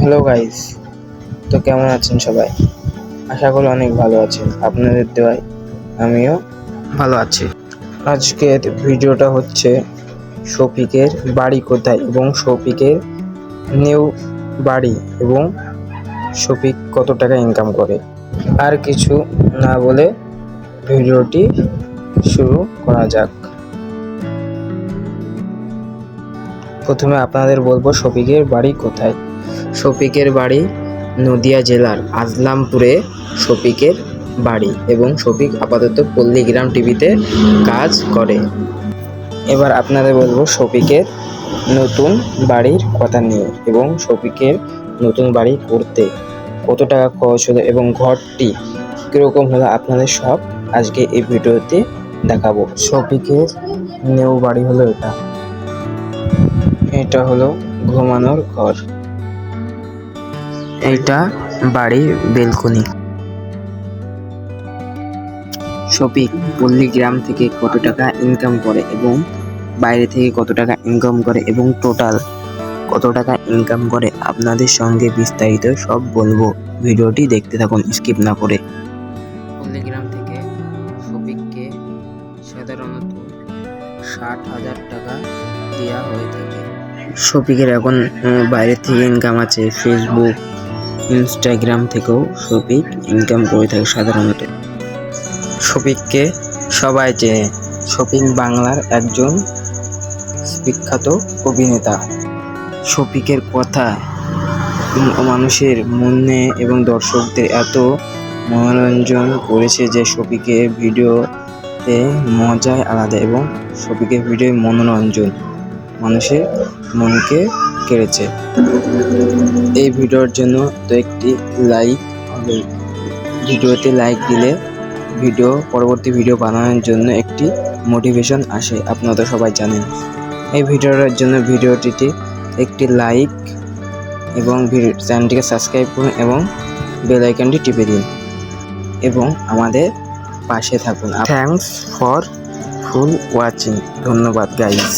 Hello guys তো কেমন আছেন সবাই? আশা করি অনেক ভালো আছেন। আপনাদের দেওয়ায় আমিও ভালো আছি। আজকের ভিডিওটা হচ্ছে শফিকের বাড়ি কোথায় এবং শফিকের নিউ বাড়ি এবং শফিক কত টাকা ইনকাম করে। আর কিছু না বলে ভিডিওটি শুরু করা যাক। প্রথমে আপনাদের বলব শফিকের বাড়ি কোথায়। শফিকের বাড়ি নদিয়া জেলার আজলামপুরে শফিকের বাড়ি এবং শফিক আপাতত পল্লীগ্রাম টিভিতে কাজ করে। এবার আপনাদের বলব শফিকের নতুন বাড়ির কথা নিয়ে এবং শফিকের নতুন বাড়ি করতে কত টাকা খরচ হলো এবং ঘরটি কীরকম হলো আপনাদের সব আজকে এই ভিডিওতে দেখাবো। শফিকের নিউ বাড়ি হলো এটা। এটা হলো ঘুমানোর ঘর। এইটা বাড়ির বেলকনি। শফিক পল্লী গ্রাম থেকে কত টাকা ইনকাম করে এবং বাইরে থেকে কত টাকা ইনকাম করে এবং টোটাল কত টাকা ইনকাম করে আপনাদের সঙ্গে বিস্তারিত সব বলব। ভিডিওটি দেখতে থাকুন স্কিপ না করে। পল্লীগ্রাম থেকে শফিককে সাধারণত ষাট হাজার টাকা দেওয়া হয়ে থাকে। শফিকের এখন বাইরে থেকে ইনকাম আছে ফেসবুক ইনস্টাগ্রাম থেকেও শফিক ইনকাম করে থাকে সাধারণত। শফিককে সবাই চেনে। শফিক বাংলার একজন বিখ্যাত অভিনেতা। শফিকের কথা মানুষের মনে এবং দর্শকদের এত মনোরঞ্জন করেছে যে শফিকের ভিডিওতে মজায় আলাদা এবং শফিকের ভিডিও মনোরঞ্জন। মানুষের মনকে কেড়েছে। এই ভিডিওর জন্য তো একটি লাইক হবে। ভিডিওতে লাইক দিলে ভিডিও, পরবর্তী ভিডিও বানানোর জন্য একটি মোটিভেশন আসে, আপনারা তো সবাই জানেন। এই ভিডিওটার জন্য ভিডিওটিতে একটি লাইক এবং ভিডিও চ্যানেলটিকে সাবস্ক্রাইব করুন এবং বেল আইকনটি টিপে দিন এবং আমাদের পাশে থাকুন। Thanks for full watching. ধন্যবাদ, গাইস।